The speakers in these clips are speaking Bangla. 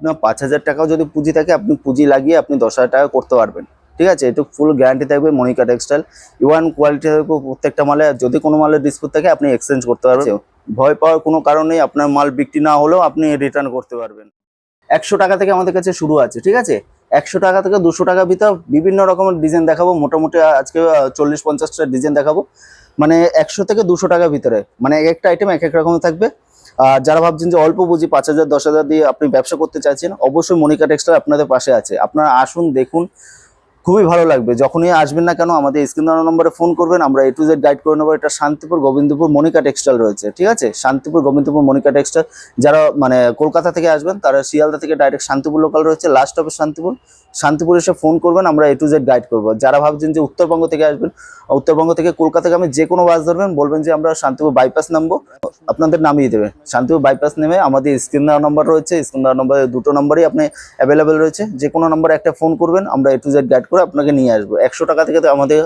আপনার পাঁচ হাজার টাকাও যদি পুঁজি থাকে আপনি পুঁজি লাগিয়ে আপনি দশ হাজার টাকা করতে পারবেন। ঠিক আছে? এটা ফুল গ্যারান্টি থাকবে মনিকা টেক্সটাইল ইওয়ান কোয়ালিটি থাকবে প্রত্যেকটা মালে যদি কোনো মালের ডিসপুট থাকে আপনি এক্সচেঞ্জ করতে পারবেন। ভয় পাওয়ার কোনো কারণ নেই আপনার মাল বিক্রি না হলেও আপনি রিটার্ন করতে পারবেন। একশো টাকা থেকে আমাদের কাছে শুরু আছে ঠিক আছে? একশো টাকা থেকে দুশো টাকার ভিতর বিভিন্ন রকমের ডিজাইন দেখাবো। মোটামুটি আজকে চল্লিশ পঞ্চাশটা ডিজাইন দেখাবো। মানে একশো থেকে দুশো টাকার ভিতরে মানে এক একটা আইটেম এক এক রকম থাকবে। যারা ভাবছেন যে অল্প বুঝি পাঁচ হাজার, দশ হাজার দিয়ে আপনি ব্যবসা করতে চাইছেন, অবশ্যই মনিকা টেক্সটাইল আপনাদের পাশে আছে। আপনারা আসুন, দেখুন খুবই ভালো লাগবে। যখনই আসবেন না কেন, আমাদের স্ক্রিন নম্বরে ফোন করবেন, আমরা এ টু জেড গাইড করে নেব। এটা শান্তিপুর গোবিন্দপুর মনিকা টেক্সটাইল রয়েছে, ঠিক আছে? শান্তিপুর গোবিন্দপুর মনিকা টেক্সটাইল যারা মানে কলকাতা থেকে আসবেন, তারা শিয়ালদা থেকে ডাইরেক্ট শান্তিপুর লোকাল রয়েছে। Last of Shantipur. শান্তিপুর এসে ফোন করবেন, আমরা এ টু জেড গাইড করব। যারা ভাবছেন যে উত্তরবঙ্গ থেকে আসবেন, উত্তরবঙ্গ থেকে কলকাতাগামী যে কোনো বাস ধরবেন, বলবেন যে আমরা শান্তিপুর বাইপাস নামবো। আপনাদের নামিয়ে দেবে। শান্তিপুর বাইপাস নেমে আমাদের স্ক্রিন দেওয়া নম্বর রয়েছে। স্ক্রিন দেওয়া নম্বরে দুটো নম্বরই আপনি অ্যাভেলেবেল রয়েছে। যে কোনো নম্বরে একটা ফোন করবেন, আমরা এ টু জেড গাইড করে আপনাকে নিয়ে আসব। একশো টাকা থেকে তো আমাদের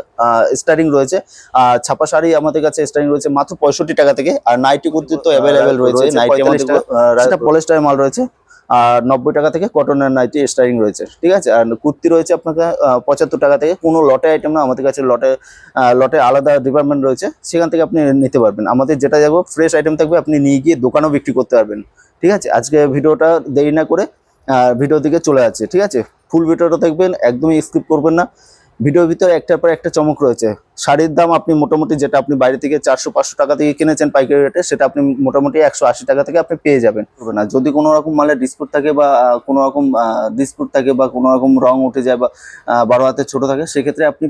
স্টার্টিং রয়েছে। আর ছাপা শাড়ি আমাদের কাছে স্টার্টিং রয়েছে মাত্র পঁয়ষট্টি টাকা থেকে। আর নাইটি কুর্তি তো অ্যাভেলেবেল রয়েছে। নাইটি আমাদের সেটা পলিস্টার মাল রয়েছে। আর নব্বই টাকা থেকে কটনের নাইটি স্টারিং রয়েছে। ঠিক আছে? আর কুর্তি রয়েছে আপনাকে পঁচাত্তর টাকা থেকে। কোনো লটে আইটেম না আমাদের কাছে লটে লটে আলাদা ডিপার্টমেন্ট রয়েছে। সেখান থেকে আপনি নিতে পারবেন। আমাদের যেটা যাব ফ্রেশ আইটেম থাকবে আপনি নিয়ে গিয়ে দোকানেও বিক্রি করতে পারবেন। ঠিক আছে? আজকে ভিডিওটা দেরি না করে ভিডিও দিকে চলে যাচ্ছে ঠিক আছে? ফুল ভিডিওটা দেখবেন একদমই স্কিপ করবেন না। ভিডিওর ভিতরে একটার পর একটা চমক রয়েছে। শাড়ির দাম আপনি মোটামুটি যেটা আপনি বাইরে থেকে চারশো পাঁচশো টাকা থেকে কিনেছেন পাইকারি রেটে সেটা আপনি মোটামুটি একশো আশি টাকা থেকে আপনি পেয়ে যাবেন। না যদি কোনো রকম মালের ডিসপুট থাকে বা কোনো রকম ডিসপুট থাকে বা কোনো রকম রং উঠে যায় বা বারো হাতে ছোটো থাকে সেক্ষেত্রে আপনি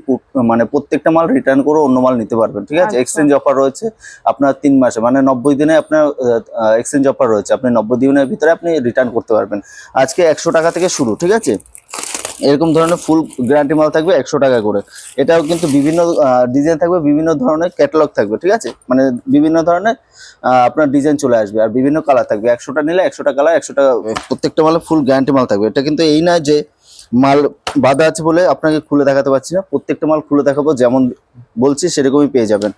মানে প্রত্যেকটা মাল রিটার্ন করে অন্য মাল নিতে পারবেন ঠিক আছে? আচ্ছা। এক্সচেঞ্জ অফার রয়েছে আপনার তিন মাসে মানে নব্বই দিনে আপনার এক্সচেঞ্জ অফার রয়েছে। আপনি নব্বই দিনের ভিতরে আপনি রিটার্ন করতে পারবেন। আজকে একশো টাকা থেকে শুরু ঠিক আছে? এরকম ধরনের ফুল গ্যারান্টি মাল থাকবে একশো টাকা করে। এটাও কিন্তু বিভিন্ন ডিজাইন থাকবে, বিভিন্ন ধরনের ক্যাটালগ থাকবে, ঠিক আছে? মানে বিভিন্ন ধরনের আপনার ডিজাইন চলে আসবে আর বিভিন্ন কালার থাকবে। একশোটা নিলে একশোটা কালার একশো টাকা প্রত্যেকটা মালে ফুল গ্যারান্টি মাল থাকবে। এটা কিন্তু এই না যে মাল বাঁধা আছে বলে আপনাকে খুলে দেখাতে পারছি না। প্রত্যেকটা মাল খুলে দেখাবো, যেমন বলছি সেরকমই পেয়ে যাবেন।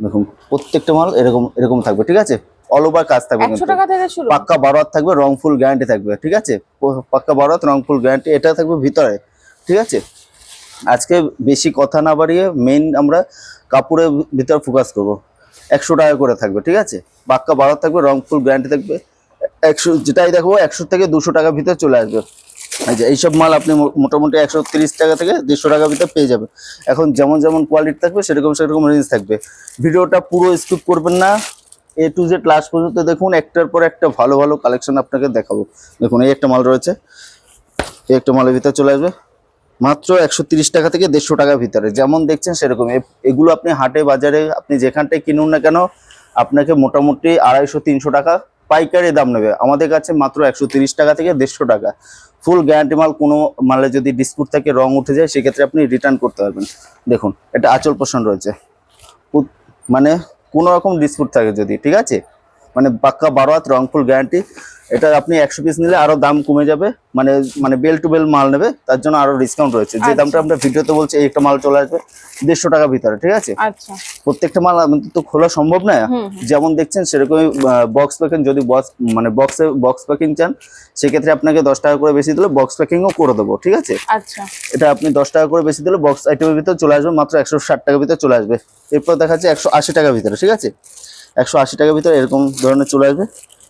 দেখুন, প্রত্যেকটা মাল এরকম এরকম থাকবে, ঠিক আছে? অল ওভার কাজ থাকবে একশো টাকা থেকে শুরু। পাক্কা বারো হাত থাকবে রং ফুল গ্যারান্টি থাকবে ঠিক আছে? পাক্কা বারো হাত রং ফুল গ্যারান্টি এটা থাকবে ভিতরে ঠিক আছে? আজকে বেশি কথা না বাড়িয়ে মেইন আমরা কাপড়ের ভিতর ফোকাস করব। একশো টাকা করে থাকবে ঠিক আছে? পাক্কা বারোয়াত থাকবে রং ফুল গ্যারান্টি থাকবে। একশো যেটাই দেখব একশো থেকে দুশো টাকার ভিতরে চলে আসবে। আচ্ছা এইসব মাল আপনি মোটামুটি একশো তিরিশ টাকা থেকে দেড়শো টাকার ভিতরে পেয়ে যাবেন এখন যেমন যেমন কোয়ালিটি থাকবে সেরকম সেরকম রেঞ্জ থাকবে। ভিডিওটা পুরো স্কিপ করবেন না। এ টু জেড লাস্ট পর্যন্ত দেখুন, একটার পর একটা ভালো ভালো কালেকশন আপনাকে দেখাবো। দেখুন, এই একটা মাল রয়েছে। এই একটা মালের ভিতরে চলে আসবে। মাত্র একশো টাকা থেকে দেড়শো টাকার ভিতরে। যেমন দেখছেন সেরকম। এগুলো আপনি হাটে, বাজারে আপনি যেখানটায় কিনুন না কেন, আপনাকে মোটামুটি আড়াইশো, তিনশো টাকা পাইকারি দাম নেবে। আমাদের কাছে মাত্র একশো টাকা থেকে দেড়শো টাকা। ফুল গ্যারান্টি মাল কোনো মালে যদি ডিসপুট থাকে, রং উঠে যায়, সেক্ষেত্রে আপনি রিটার্ন করতে পারবেন। দেখুন এটা আচল পোষণ রয়েছে। মানে কোনো রকম ডিসপুট থাকে যদি ঠিক আছে? মানে পাক্কা বারো হাত রং ফুল গ্যারান্টি এটা আপনি একশো পিস নিলে আরও দাম কমে যাবে। মানে মানে বেল টু বেল মাল নেবে। তার জন্য আরও ডিসকাউন্ট রয়েছে। যে আচ্ছা। দামটা আমরা ভিডিওতে বলছি এই একটা মাল চলে আসবে দেড়শো টাকার ভিতরে ঠিক আছে? আচ্ছা। প্রত্যেকটা মাল আমাদের তো খোলা সম্ভব না। যেমন দেখছেন সেরকমই বক্স প্যাকিং যদি বক্স মানে বক্সে বক্স প্যাকিং চান সেক্ষেত্রে আপনাকে দশ টাকা করে বেশি দিলে বক্স প্যাকিংও করে দেবো ঠিক আছে? আচ্ছা। এটা আপনি দশ টাকা করে বেশি দিলে বক্স আইটেমের ভিতরে চলে আসবে মাত্র একশো ষাট টাকার ভিতরে চলে আসবে। এরপর দেখা যাচ্ছে একশো আশি টাকার ভিতরে ঠিক আছে? একশো আশি টাকার ভিতরে এরকম ধরনের চলে আসবে।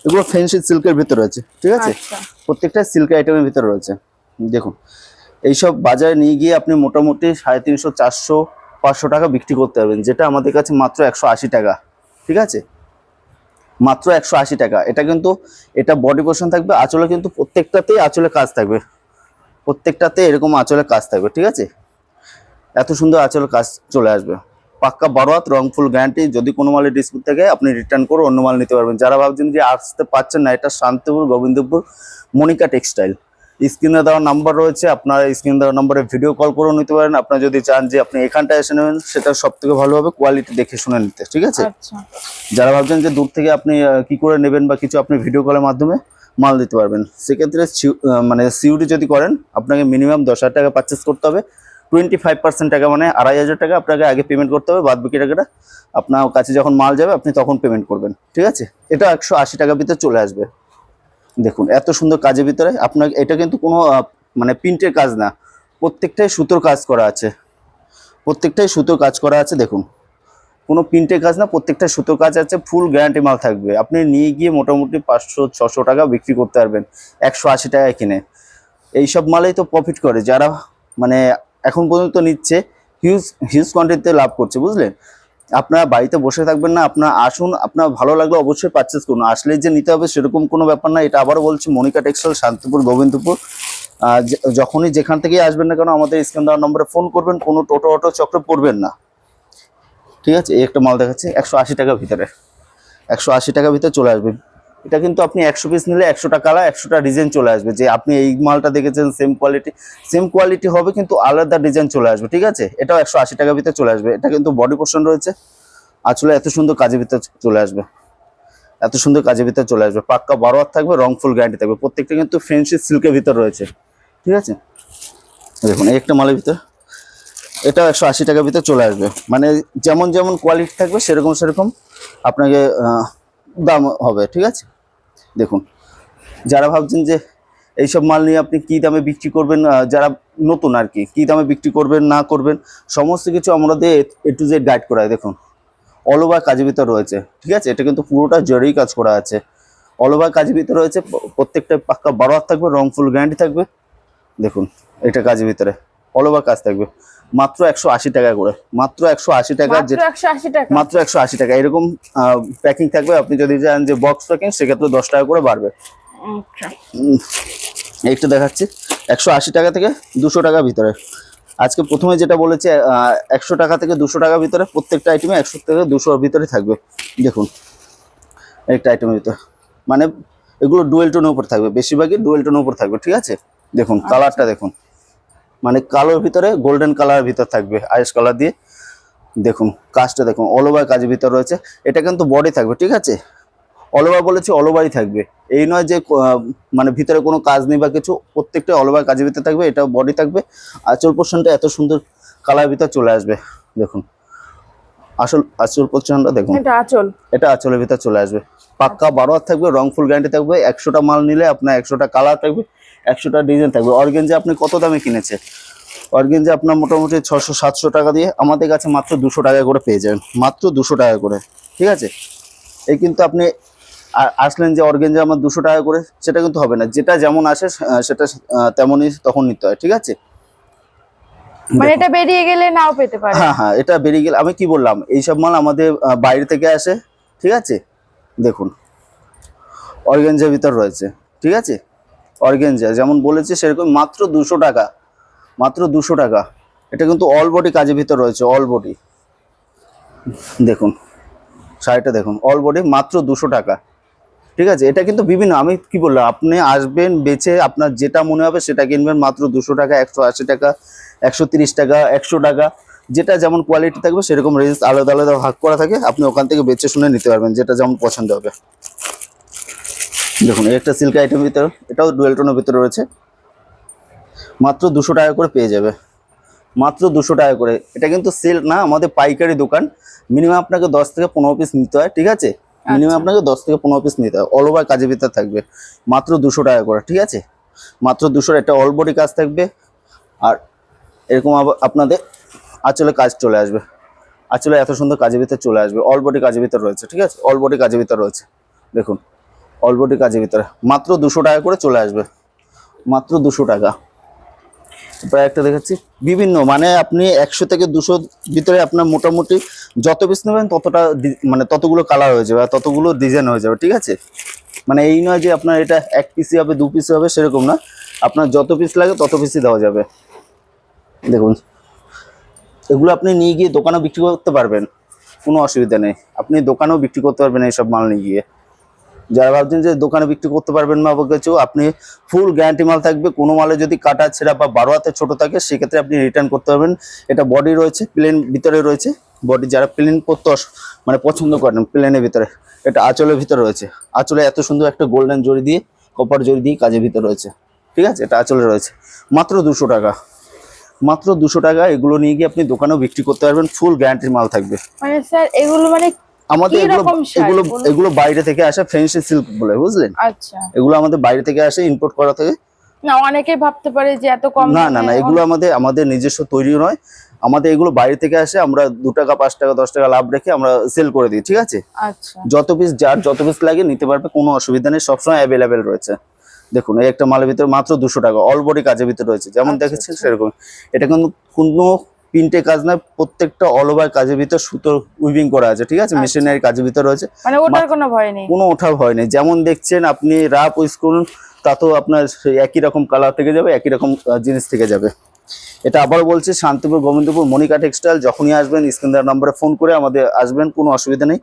এগুলো ফেন্সি সিল্কের ভিতরে রয়েছে ঠিক আছে? আচ্ছা। প্রত্যেকটা সিল্ক আইটেমের ভিতরে রয়েছে। দেখুন এইসব বাজারে নিয়ে গিয়ে আপনি মোটামুটি সাড়ে তিনশো চারশো পাঁচশো টাকা বিক্রি করতে পারবেন যেটা আমাদের কাছে মাত্র একশো আশি টাকা ঠিক আছে? মাত্র একশো আশি টাকা। এটা কিন্তু এটা বডি পোর্শন থাকবে আঁচলে কিন্তু প্রত্যেকটাতেই আঁচলে কাজ থাকবে। প্রত্যেকটাতে এরকম আঁচলে কাজ থাকবে ঠিক আছে? এত সুন্দর আঁচলে কাজ চলে আসবে। পাক্কা বারো হাত রং ফুল গ্যারান্টি যদি কোনো মালের ডিসপুট থাকে আপনি রিটার্ন করে অন্য মাল নিতে পারবেন। যারা ভাবছেন যে আসতে পারছেন না এটা শান্তিপুর গোবিন্দপুর মনিকা টেক্সটাইল স্ক্রিনে দেওয়া নাম্বার রয়েছে আপনার স্ক্রিনে দেওয়া নাম্বারে ভিডিও কল করেও নিতে পারেন। আপনার যদি চান যে আপনি এখানটায় এসে নেবেন সেটা সব থেকে ভালো হবে কোয়ালিটি দেখে শুনে নিতে ঠিক আছে? আচ্ছা। যারা ভাবছেন যে দূর থেকে আপনি কি করে নেবেন বা কিছু আপনি ভিডিও কলের মাধ্যমে মাল দিতে পারবেন। সেক্ষেত্রে মানে সিউডি যদি করেন আপনাকে মিনিমাম দশ হাজার টাকা পারচেস করতে হবে। টোয়েন্টি ফাইভ পার্সেন্ট টাকা মানে আড়াই হাজার টাকা আপনাকে আগে পেমেন্ট করতে হবে, বাদ বাকি টাকাটা আপনার কাছে যখন মাল যাবে, আপনি তখন পেমেন্ট করবেন, ঠিক আছে? এটা একশো আশি টাকার ভিতরে চলে আসবে। দেখুন, এত সুন্দর কাজের ভিতরে আপনার, এটা কিন্তু কোনো মানে প্রিন্টের কাজ না, প্রত্যেকটাই সুতোর কাজ করা আছে। প্রত্যেকটাই সুতোর কাজ করা আছে, দেখুন। কোনো প্রিন্টের কাজ না, প্রত্যেকটা সুতোর কাজ আছে ফুল গ্যারান্টি মাল থাকবে। আপনি নিয়ে গিয়ে মোটামুটি পাঁচশো ছশো টাকা বিক্রি করতে পারবেন, একশো আশি টাকায় কিনে। এইসব মালেই তো প্রফিট করে, যারা মানে এখন পর্যন্ত নিচ্ছে হিউজ হিউজ কোয়ান্টিটিতে লাভ করছে, বুঝলেন? আপনারা বাড়িতে বসে থাকবেন না, আপনারা আসুন, আপনার ভালো লাগলে অবশ্যই পারচেস করুন। আসলে যে নিতে হবে সেরকম কোনো ব্যাপার না, এটা আবারও বলছি, মনিকা টেক্সটাইল, শান্তিপুর, গোবিন্দপুর। যখনই যেখান থেকেই আসবেন না কেন, আমাদের স্ক্যান দেওয়ার নম্বরে ফোন করবেন, কোনো টোটো, অটো, চক্রে পড়বেন না। ঠিক আছে? এই একটা মাল দেখাচ্ছে, একশো টাকার ভিতরে। একশো টাকার ভিতরে চলে আসবে। এটা কিন্তু আপনি একশো পিস নিলে একশোটা কালার একশোটা ডিজাইন চলে আসবে। যে আপনি এই মালটা দেখেছেন সেম কোয়ালিটি সেম কোয়ালিটি হবে কিন্তু আলাদা ডিজাইন চলে আসবে, ঠিক আছে? এটাও একশো আশি টাকার ভিতরে চলে আসবে। এটা কিন্তু বডি পোর্শন রয়েছে। আসলে এত সুন্দর কাজের ভিতরে চলে আসবে। এত সুন্দর কাজের ভিতরে চলে আসবে। পাক্কা বারো হাত থাকবে, রং ফুল গ্যারান্টি থাকবে। প্রত্যেকটা কিন্তু ফ্রেন্সি সিল্কের ভিতর রয়েছে, ঠিক আছে? দেখুন, এই একটা মালের ভিতর। এটাও একশো আশি টাকার ভিতরে চলে আসবে। মানে যেমন যেমন কোয়ালিটি থাকবে, সেরকম সেরকম আপনাকে দাম হবে, ঠিক আছে? দেখুন, যারা ভাবছেন যে এইসব মাল নিয়ে আপনি কী দামে বিক্রি করবেন যারা নতুন আর কি, কী দামে বিক্রি করবেন, না করবেন, সমস্ত কিছু আমাদের এ টু জেড গাইড করা দেখুন অল ওভার কাজের ভিতর রয়েছে, ঠিক আছে? এটা কিন্তু পুরোটা জড়েই কাজ করা আছে। অল ওভার কাজের ভিতরে রয়েছে প্রত্যেকটা পাক্কা বারো হাত থাকবে রং ফুল থাকবে। দেখুন, এটা কাজের ভিতরে। অল ওভার কাজ থাকবে। মাত্র একশো আশি টাকা করে। মাত্র একশো আশি টাকা মাত্র একশো আশি টাকা। টাকা। এরকম প্যাকিং থাকবে। আপনি যদি চান যে বক্স প্যাকিং সেক্ষেত্রে দশ টাকা করে বাড়বে। একটু দেখাচ্ছি। একশো আশি টাকা থেকে দুশো টাকার ভিতরে। আজকে প্রথমে যেটা বলেছে একশো টাকা থেকে দুশো টাকার ভিতরে। প্রত্যেকটা আইটেমে একশো থেকে দুশোর ভিতরে থাকবে। দেখুন একটা আইটেমের ভিতরে। মানে এগুলো ডুয়েল টোনের উপর থাকবে। বেশিরভাগই ডুয়েল টোনের উপর থাকবে। ঠিক আছে? দেখুন কালারটা দেখুন। মানে কালোর ভিতরে গোল্ডেন কালারের ভিতর থাকবে আইস কালার দিয়ে। দেখুন কাজটা দেখুন অল ওভার কাজের ভিতর রয়েছে। এটা কিন্তু বডি থাকবে ঠিক আছে? অল ওভার বলেছি অল ওভারই থাকবে। এই নয় যে মানে ভিতরে কোনো কাজ নেই বা কিছু প্রত্যেকটা অল ওভার কাজের ভিতরে থাকবে এটা বডি থাকবে। আঁচল পোর্শনটা এত সুন্দর কালার ভিতর চলে আসবে দেখুন। আসল আঁচল পোর্শনটা দেখুন। এটা আচল। এটা আঁচলের ভিতর চলে আসবে। পাক্কা বারো থাকবে রং ফুল গ্যারান্টি থাকবে। একশোটা মাল নিলে আপনার একশোটা কালার থাকবে। একশোটা ডিজাইন থাকবে। অর্গেঞ্জে আপনি কত দামে কিনেছে অর্গেঞ্জে আপনার মোটামুটি ছশো সাতশো টাকা দিয়ে আমাদের কাছে মাত্র দুশো টাকা করে পেয়ে যাবেন। মাত্র দুশো টাকা করে ঠিক আছে? এই কিন্তু আপনি আসলেন যে অর্গেঞ্জে আমার দুশো টাকা করে সেটা কিন্তু হবে না। যেটা যেমন আসে সেটা তেমনই তখন নিতে হয় ঠিক আছে? মানে এটা বেরিয়ে গেলে নাও পেতে পারে। হ্যাঁ হ্যাঁ এটা বেরিয়ে গেলে আমি কি বললাম? এইসব মাল আমাদের বাইরে থেকে আসে ঠিক আছে? দেখুন অর্গেঞ্জার ভিতর রয়েছে ঠিক আছে? অর্গেঞ্জা যেমন বলেছে সেরকম মাত্র দুশো টাকা, মাত্র দুশো টাকা। এটা কিন্তু অল বডি কাজের ভিতর রয়েছে অল বডি দেখুন, শাড়িটা দেখুন অল বডি মাত্র দুশো টাকা। ঠিক আছে, এটা কিন্তু বিভিন্ন, আমি কি বললাম, আপনি আসবেন বেছে আপনার যেটা মনে হবে সেটা কিনবেন, মাত্র দুশো টাকা, একশো আশি টাকা, একশো তিরিশ টাকা, একশো টাকা, যেটা যেমন কোয়ালিটি থাকবে, সেরকম রেঞ্জ আলাদা আলাদা ভাগ করা থাকে, আপনি ওখান থেকে বেছে শুনে নিতে পারবেন, যেটা যেমন পছন্দ হবে। দেখুন এই একটা সিল্ক আইটেম ভিতরে এটাও ডুয়েল টোনের ভিতরে রয়েছে। মাত্র দুশো টাকা করে পেয়ে যাবে। মাত্র দুশো টাকা করে। এটা কিন্তু সেল না আমাদের পাইকারি দোকান। মিনিমাম আপনাকে দশ থেকে পনেরো পিস নিতে হয় ঠিক আছে? মিনিমাম আপনাকে দশ থেকে পনেরো পিস নিতে হয় অল ওভার কাজের ভিতরে থাকবে। মাত্র দুশো টাকা করে ঠিক আছে? মাত্র দুশোর একটা অল বডি কাজ থাকবে। আর এরকম আপনাদের আঁচলে কাজ চলে আসবে। আঁচলে এত সুন্দর কাজের ভিতরে চলে আসবে। অল বডি কাজের ভিতরে রয়েছে ঠিক আছে? অল বডি কাজের ভিতরে রয়েছে। দেখুন অল বডি কাজের ভিতরে। মাত্র দুশো টাকা করে চলে আসবে। মাত্র দুশো টাকা। প্রায় একটা দেখাচ্ছি। বিভিন্ন মানে আপনি একশো থেকে দুশো ভিতরে আপনার মোটামুটি যত পিস নেবেন ততটা মানে ততগুলো কালার হয়ে যাবে আর ততগুলো ডিজাইন হয়ে যাবে, ঠিক আছে? মানে এই নয় যে আপনার এটা এক পিসি হবে, দু পিসি হবে, সেরকম না। আপনার যত পিস লাগে তত পিসই দেওয়া যাবে। দেখুন, এগুলো আপনি নিয়ে গিয়ে দোকানেও বিক্রি করতে পারবেন। কোনো অসুবিধা নেই। আপনি দোকানেও বিক্রি করতে পারবেন এইসব মাল নিয়ে গিয়ে। যারা ভাবছেন যে দোকানে বিক্রি করতে পারবেন না বা কিছু, আপনি ফুল গ্যারান্টি মাল থাকবে, কোনো মালে যদি কাটা, ছেঁড়া বা বারো হাতে ছোট থাকে, সেক্ষেত্রে আপনি রিটার্ন করতে পারবেন। এটা বডি রয়েছে প্লেন ভিতরে রয়েছে। বডি যারা প্লেন করতে মানে পছন্দ করেন প্লেনের ভিতরে। এটা আঁচলের ভিতরে রয়েছে। আঁচলে এত সুন্দর একটা গোল্ডেন জড়ি দিয়ে কপার জড়ি দিয়ে কাজের ভিতরে রয়েছে। ঠিক আছে? এটা আঁচলে রয়েছে। মাত্র দুশো টাকা। মাত্র দুশো টাকা, এগুলো নিয়ে গিয়ে আপনি দোকানেও বিক্রি করতে পারবেন। ফুল গ্যারান্টির মাল থাকবে। মানে স্যার এগুলো মানে আমাদের এগুলো এগুলো এগুলো বাইরে থেকে আসে ফ্রেন্সি সিল্ক বলে বুঝলেন? আচ্ছা। এগুলো আমাদের বাইরে থেকে আসে ইম্পোর্ট করা থেকে। না অনেকে ভাবতে পারে যে এত কম না না না এগুলো আমাদের আমাদের নিজস্ব তৈরি নয়। আমাদের এগুলো বাইরে থেকে আসে আমরা দু টাকা পাঁচ টাকা দশ টাকা লাভ রেখে আমরা সেল করে দিই ঠিক আছে? আচ্ছা। যত পিস যার যত পিস লাগে নিতে পারবে কোনো অসুবিধা নেই সবসময় অ্যাভেলেবেল রয়েছে। দেখুন এই একটা মালের ভিতরে মাত্র দুশো টাকা অল বডি কাজের ভিতরে রয়েছে যেমন আচ্ছা, দেখেছেন আচ্ছা। সেরকম। এটা কিন্তু কোনো প্রিন্টে কাজ নয় প্রত্যেকটা অল ওভার কাজের ভিতর সুতোর উইভিং করা আছে ঠিক আছে? আচ্ছা। মেশিনারি কাজের ভিতর রয়েছে। মানে ওটার কোনো ভয় নেই? কোনো ওঠার ভয় নেই। যেমন দেখছেন আপনি রাপ ইউজ করুন তাতেও আপনার একই রকম কালার থেকে যাবে একই রকম জিনিস থেকে যাবে। এটা আবার বলছি শান্তিপুর গোবিন্দপুর মনিকা টেক্সটাইল যখনই আসবেন স্ক্রিনদার নম্বরে ফোন করে আমাদের আসবেন কোনো অসুবিধা নেই।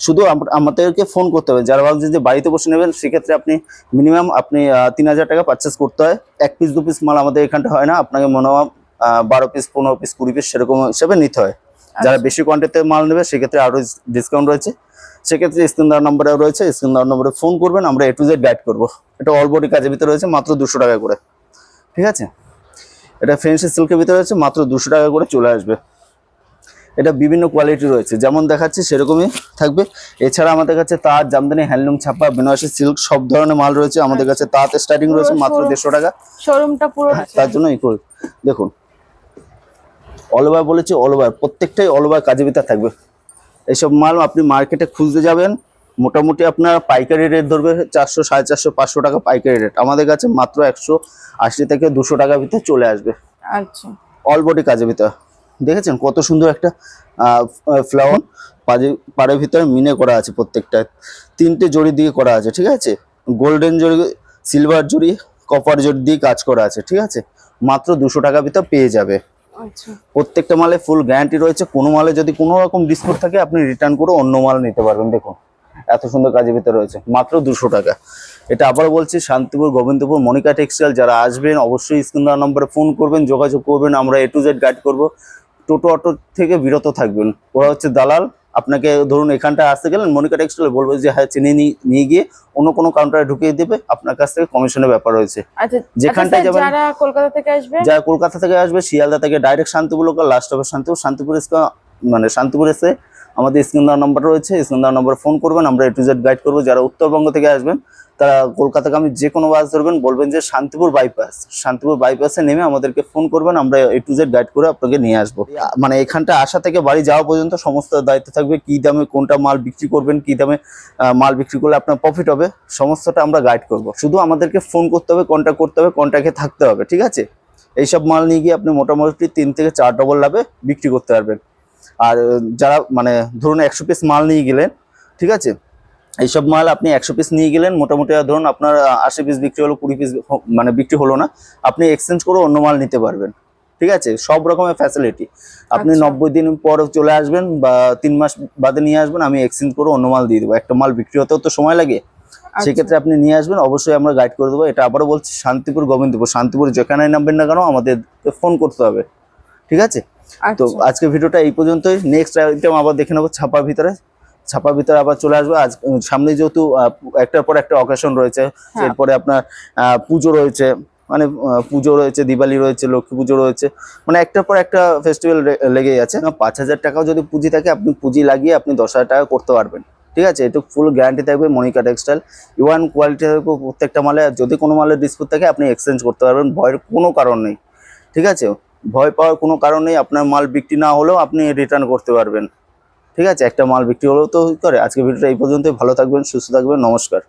শুধু আমাদেরকে ফোন করতে হবে। যারা ভাবছেন যে বাড়িতে বসে নেবেন সেক্ষেত্রে আপনি মিনিমাম আপনি তিন হাজার টাকা পারচেস করতে হয়। এক পিস দু পিস মাল আমাদের এখানটা হয় না। আপনাকে মিনিমাম বারো পিস পনেরো পিস কুড়ি পিস সেরকম হিসেবে নিতে হয়। যারা আচ্ছা। বেশি কোয়ান্টিটিতে মাল নেবে সেক্ষেত্রে আরও ডিসকাউন্ট রয়েছে। সেক্ষেত্রে স্ক্রিন দেওয়ার নম্বরে রয়েছে স্ক্রিন দেওয়ার নম্বরে ফোন করবেন আমরা এ টু জেড গাইড করব। এটা অল বডি কাজের ভিতরে রয়েছে মাত্র দুশো টাকা করে। ঠিক আছে? এটা ফেন্সি সিল্কের ভিতরে রয়েছে মাত্র দুশো টাকা করে চলে আসবে। এটা বিভিন্ন কোয়ালিটি রয়েছে যেমন দেখাচ্ছি সেরকমই থাকবে। এছাড়া আমাদের কাছে তার জামদানি হ্যান্ডলুম ছাপা বেনারসি সিল্ক সব ধরনের মাল রয়েছে। আমাদের কাছে তাঁত স্টার্টিং রয়েছে মাত্র দেড়শো টাকা। শোরুমটা পুরো তার জন্য করে দেখুন অল ওভার বলেছি অল ওভার প্রত্যেকটাই অল ওভার কাজে ভিতর থাকবে। এইসব মাল আপনি মার্কেটে খুঁজতে যাবেন মোটামুটি আপনার পাইকারি রেট ধরবে চারশো সাড়ে চারশো পাঁচশো টাকা পাইকারি রেট আমাদের কাছে মাত্র একশো আশি থেকে দুশো টাকার ভিতরে চলে আসবে। আচ্ছা। অল বডি কাজের ভিতর দেখেছেন কত সুন্দর একটা ফ্লাওয়ার পাড়ের পাড়ের ভিতরে মিনে করা আছে প্রত্যেকটা তিনটে জড়ি দিয়ে করা আছে ঠিক আছে? গোল্ডেন জড়ি সিলভার জড়ি কপার জড়ি দিয়ে কাজ করা আছে ঠিক আছে? মাত্র দুশো টাকার ভিতর পেয়ে যাবে। প্রত্যেকটা মালে ফুল গ্যারান্টি রয়েছে। কোনো মালে যদি কোনো রকম ডিসপুট থাকে, আপনি রিটার্ন করে অন্য মাল নিতে পারবেন। দেখুন, এত সুন্দর কাজের ভিতরে রয়েছে। মাত্র দুশো টাকা। এটা আবার বলছি, শান্তিপুর, গোবিন্দপুর, মনিকা টেক্সটাইল, যারা আসবেন, অবশ্যই স্ক্রিন দেওয়ার নম্বরে ফোন করবেন, যোগাযোগ করবেন। আমরা এ টু জেড গাইড করব। টোটো অটো থেকে বিরত থাকবেন। ওরা হচ্ছে দালাল। আপনাকে ধরুন এখানটা আসতে গেলেন মনিকা টেক্সটাইল বলবে যে হ্যাঁ চিনি নিয়ে গিয়ে অন্য কোনো কাউন্টারে ঢুকিয়ে দেবে আপনার কাছ থেকে কমিশনের ব্যাপার রয়েছে। আচ্ছা যেখানটায় আচ্ছা, স্যার, যাবেন- যারা কলকাতা থেকে আসবে? যারা কলকাতা থেকে আসবে শিয়ালদা থেকে ডাইরেক্ট শান্তিপুর লোকাল লাস্ট হবে শান্তিপুর শান্তিপুর এসে মানে শান্তিপুর এসে আমাদের স্ক্রিন দেওয়ার নাম্বার রয়েছে স্ক্রিন দেওয়ার নাম্বার ফোন করবেন আমরা এ টু জেড গাইড করব। যারা উত্তরবঙ্গ থেকে আসবেন তারা কলকাতাগামী যে কোনো বাস ধরবেন বলবেন যে শান্তিপুর বাইপাস শান্তিপুর বাইপাসে নেমে আমাদেরকে ফোন করবেন আমরা এ টু জেড গাইড করে আপনাকে নিয়ে আসব। মানে এখানটা আসা থেকে বাড়ি যাওয়া পর্যন্ত সমস্ত দায়িত্ব থাকবে কি দামে কোনটা মাল বিক্রি করবেন কি দামে মাল বিক্রি করলে আপনার প্রফিট হবে সমস্তটা আমরা গাইড করব। শুধু আমাদেরকে ফোন করতে হবে কন্ট্যাক্ট করতে হবে কন্ট্যাক্টে থাকতে হবে ঠিক আছে? এইসব মাল নিয়ে গিয়ে আপনি মোটামুটি তিন থেকে চার ডবল লাভে বিক্রি করতে পারবেন। আর যারা মানে ধরুন একশো পিস মাল নিয়ে গেলেন ঠিক আছে? এইসব মাল আপনি একশো পিস নিয়ে গেলেন মোটামুটি ধরুন আপনার আশি পিস বিক্রি হলো কুড়ি পিস মানে বিক্রি হলো না আপনি এক্সচেঞ্জ করে অন্য মাল নিতে পারবেন। ঠিক আছে? সব রকমের ফ্যাসিলিটি আপনি আচ্ছা। নব্বই দিন পর চলে আসবেন বা তিন মাস বাদে নিয়ে আসবেন আমি এক্সচেঞ্জ করে অন্য মাল দিয়ে দেবো। একটা মাল বিক্রি হতেও তো সময় লাগে। আচ্ছা। সেক্ষেত্রে আপনি নিয়ে আসবেন অবশ্যই আমরা গাইড করে দেবো। এটা আবারও বলছি শান্তিপুর গোবিন্দপুর। শান্তিপুর যেখানে নামবেন না কেন আমাদের ফোন করতে হবে। ঠিক আছে? তো আচ্ছা। আজকে ভিডিওটা এই পর্যন্তই। নেক্সট আইটেম আবার দেখে নেব ছাপার ভিতরে। ছাপার ভিতরে আবার চলে আসবে। আজ সামনে যেহেতু একটার পর একটা অকেশন রয়েছে হ্যাঁ। এরপরে আপনার পুজো রয়েছে মানে পুজো রয়েছে দিওয়ালি রয়েছে লক্ষ্মী পুজো রয়েছে মানে একটার পর একটা ফেস্টিভ্যাল লেগেই আছে। পাঁচ হাজার টাকাও যদি পুঁজি থাকে আপনি পুঁজি লাগিয়ে আপনি দশ হাজার টাকা করতে পারবেন। ঠিক আছে? এটা ফুল গ্যারান্টি থাকবে মনিকা টেক্সটাইল ইওয়ান কোয়ালিটি থাকবে প্রত্যেকটা মালে যদি কোনো মালের ডিসপুট থাকে আপনি এক্সচেঞ্জ করতে পারবেন ভয়ের কোনো কারণ নেই। ঠিক আছে? ভয় পাওয়ার কোনো কারণ নেই আপনার মাল বিক্রি না হলেও আপনি রিটার্ন করতে পারবেন। ঠিক আছে? একটা মাল বিক্রি হলেও তো করে। আজকে ভিডিওটা এই পর্যন্তই। ভালো থাকবেন, সুস্থ থাকবেন। নমস্কার।